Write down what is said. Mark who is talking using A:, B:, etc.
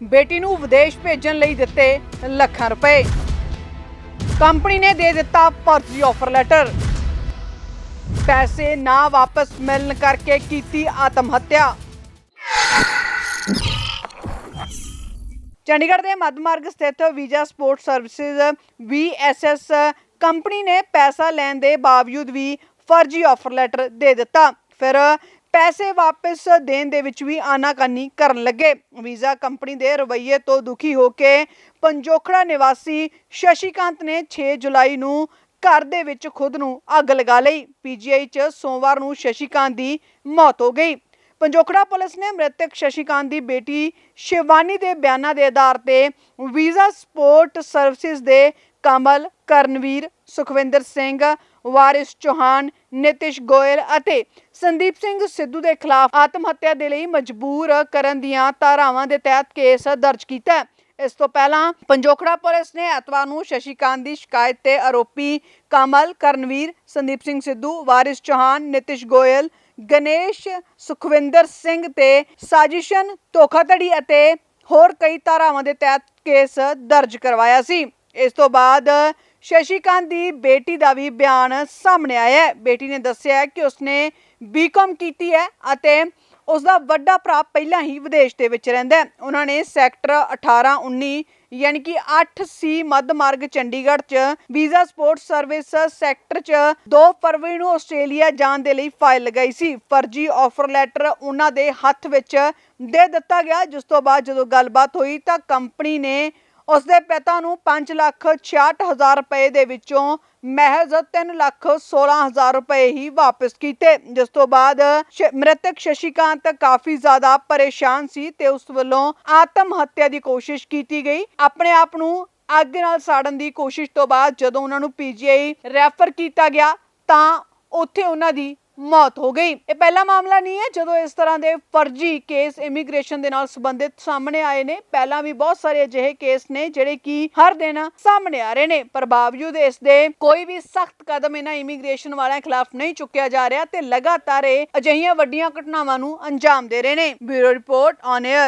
A: ਬੇਟੀ ਨੂੰ ਵਿਦੇਸ਼ ਭੇਜਣ ਲਈ ਦਿੱਤੇ ਲੱਖਾਂ ਰੁਪਏ। ਕੰਪਨੀ ਨੇ ਦੇ ਦਿੱਤਾ ਫਰਜ਼ੀ ਆਫਰ ਲੈਟਰ ਪੈਸੇ ਨਾ ਵਾਪਸ ਮਿਲਣ ਕਰਕੇ ਕੀਤੀ ਆਤਮ ਹੱਤਿਆ ਚੰਡੀਗੜ੍ਹ ਦੇ ਮੱਧ ਸਥਿਤ visa support services VSS company ਨੇ ਪੈਸਾ ਲੈਣ ਦੇ ਬਾਵਜੂਦ ਵੀ ਫਰਜ਼ੀ ਆਫਰ ਲੈਟਰ ਦੇ ਦਿੱਤਾ। ਫਿਰ ਪੈਸੇ ਵਾਪਸ ਦੇਣ ਦੇ ਵਿੱਚ ਵੀ ਆਨਾਕਾਨੀ ਕਰਨ ਲੱਗੇ। ਵੀਜ਼ਾ ਕੰਪਨੀ ਦੇ ਰਵੱਈਏ ਤੋਂ ਦੁਖੀ ਹੋ ਕੇ ਪੰਜੋਖੜਾ ਨਿਵਾਸੀ ਸ਼ਸ਼ੀਕਾਂਤ ਨੇ 6 ਜੁਲਾਈ ਨੂੰ ਘਰ ਦੇ ਵਿੱਚ ਖੁਦ ਨੂੰ ਅੱਗ ਲਗਾ ਲਈ। ਪੀਜੀਆਈ 'ਚ ਸੋਮਵਾਰ ਨੂੰ ਸ਼ਸ਼ੀਕਾਂਤ ਦੀ ਮੌਤ ਹੋ ਗਈ। ਪੰਜੋਖੜਾ ਪੁਲਿਸ ਨੇ ਮ੍ਰਿਤਕ ਸ਼ਸ਼ੀਕਾਂਤ ਦੀ ਬੇਟੀ ਸ਼ਿਵਾਨੀ ਦੇ ਬਿਆਨਾਂ ਦੇ ਆਧਾਰ ਤੇ ਵੀਜ਼ਾ ਸਪੋਰਟ ਸਰਵਿਸਿਜ਼ ਦੇ ਕਮਲ ਕਰਨਵੀਰ, ਸੁਖਵਿੰਦਰ ਸਿੰਘ, ਵਾਰਿਸ ਚੌਹਾਨ, ਨਿਤਿਸ਼ ਗੋਇਲ ਅਤੇ ਸੰਦੀਪ ਸਿੰਘ ਸਿੱਧੂ ਦੇ ਖਿਲਾਫ ਆਤਮ ਹੱਤਿਆ ਦੇ ਲਈ ਮਜਬੂਰ ਕਰਨ ਦੀਆਂ ਧਾਰਾਵਾਂ ਦੇ ਤਹਿਤ ਕੇਸ ਦਰਜ ਕੀਤਾ ਹੈ। ਇਸ ਤੋਂ ਪਹਿਲਾਂ ਪੰਜੋਖੜਾ ਪੁਲਿਸ ਨੇ ਐਤਵਾਰ ਨੂੰ ਸ਼ਸ਼ੀਕਾਂਤ ਦੀ ਸ਼ਿਕਾਇਤ ਤੇ ਆਰੋਪੀ ਕਮਲ ਕਰਨਵੀਰ, ਸੰਦੀਪ ਸਿੰਘ ਸਿੱਧੂ, ਵਾਰਿਸ ਚੌਹਾਨ, ਨਿਤਿਸ਼ ਗੋਇਲ ਗਣੇਸ਼ ਸੁਖਵਿੰਦਰ ਸਿੰਘ ਤੇ ਸਾਜ਼ਿਸ਼ਨ ਧੋਖਾਧੜੀ ਅਤੇ ਹੋਰ ਕਈ ਧਾਰਾਵਾਂ ਦੇ ਤਹਿਤ ਕੇਸ ਦਰਜ ਕਰਵਾਇਆ ਸੀ। ਇਸ ਤੋਂ ਬਾਅਦ ਸ਼ਸ਼ੀਕਾਂਤ ਦੀ ਬੇਟੀ ਦਾ ਵੀ ਬਿਆਨ ਸਾਹਮਣੇ ਆਇਆ ਹੈ। ਬੇਟੀ ਨੇ ਦੱਸਿਆ ਕਿ ਉਸਨੇ ਬੀਕਾਮ ਕੀਤੀ ਹੈ ਅਤੇ ਉਸ ਦਾ ਵੱਡਾ ਭਰਾ ਪਹਿਲਾਂ ਹੀ ਵਿਦੇਸ਼ ਦੇ ਵਿੱਚ ਰਹਿੰਦਾ ਉਹਨਾਂ ਨੇ ਸੈਕਟਰ 18 19 ਯਾਨੀ ਕਿ 8 ਸੀ ਮੱਧ ਮਾਰਗ ਚੰਡੀਗੜ੍ਹ 'ਚ ਵੀਜ਼ਾ ਸਪੋਰਟ ਸਰਵਿਸ ਸੈਕਟਰ 'ਚ 2 ਫਰਵਰੀ ਨੂੰ ਆਸਟ੍ਰੇਲੀਆ ਜਾਣ ਦੇ ਲਈ ਫਾਈਲ ਲਗਾਈ ਸੀ। ਫਰਜ਼ੀ ਆਫਰ ਲੈਟਰ ਉਹਨਾਂ ਦੇ ਹੱਥ ਵਿੱਚ ਦੇ ਦਿੱਤਾ ਗਿਆ, ਜਿਸ ਤੋਂ ਬਾਅਦ ਜਦੋਂ ਗੱਲਬਾਤ ਹੋਈ ਤਾਂ ਕੰਪਨੀ ਨੇ ਉਸ ਦੇ ਪਿਤਾ ਨੂੰ 5 ਲੱਖ 66000 ਰੁਪਏ ਦੇ ਵਿੱਚੋਂ ਮਹਿਜ਼ 3 ਲੱਖ 16000 ਰੁਪਏ ਹੀ ਵਾਪਸ ਕੀਤੇ, ਜਿਸ ਤੋਂ ਬਾਅਦ ਮ੍ਰਿਤਕ ਸ਼ਸ਼ੀਕਾਂਤ ਕਾਫੀ ਜ਼ਿਆਦਾ ਪਰੇਸ਼ਾਨ ਸੀ ਤੇ ਉਸ ਵੱਲੋਂ ਆਤਮ ਹੱਤਿਆ ਦੀ ਕੋਸ਼ਿਸ਼ ਕੀਤੀ ਗਈ। ਆਪਣੇ ਆਪ ਨੂੰ ਅੱਗ ਨਾਲ ਸਾੜਨ ਦੀ ਕੋਸ਼ਿਸ਼ ਤੋਂ ਬਾਅਦ ਜਦੋਂ ਉਹਨਾਂ ਨੂੰ ਪੀਜੀਆਈ ਰੈਫਰ ਕੀਤਾ ਗਿਆ, ਤਾਂ ਉੱਥੇ ਉਹਨਾਂ ਦੀ ਮੌਤ ਹੋ ਗਈ। ਇਹ ਪਹਿਲਾ ਮਾਮਲਾ ਨਹੀਂ ਹੈ। ਜਦੋਂ ਇਸ ਤਰ੍ਹਾਂ ਦੇ ਫਰਜ਼ੀ ਕੇਸ ਇਮੀਗ੍ਰੇਸ਼ਨ ਦੇ ਨਾਲ ਸੰਬੰਧਿਤ ਸਾਹਮਣੇ ਆਏ ਨੇ, ਪਹਿਲਾਂ ਵੀ ਬਹੁਤ ਸਾਰੇ ਅਜਿਹੇ ਕੇਸ ਨੇ ਜਿਹੜੇ ਕਿ ਹਰ ਦਿਨ ਸਾਹਮਣੇ ਆ ਰਹੇ ਨੇ। ਪਰ ਬਾਵਜੂਦ ਇਸ ਦੇ ਕੋਈ ਵੀ ਸਖਤ ਕਦਮ ਇਹਨਾਂ ਇਮੀਗ੍ਰੇਸ਼ਨ ਵਾਲਿਆਂ ਖਿਲਾਫ ਨਹੀਂ ਚੁੱਕਿਆ ਜਾ ਰਿਹਾ ਤੇ ਲਗਾਤਾਰ ਇਹ ਅਜਿਹੀਆਂ ਵੱਡੀਆਂ ਘਟਨਾਵਾਂ ਨੂੰ ਅੰਜਾਮ ਦੇ ਰਹੇ ਨੇ। Bureau report on air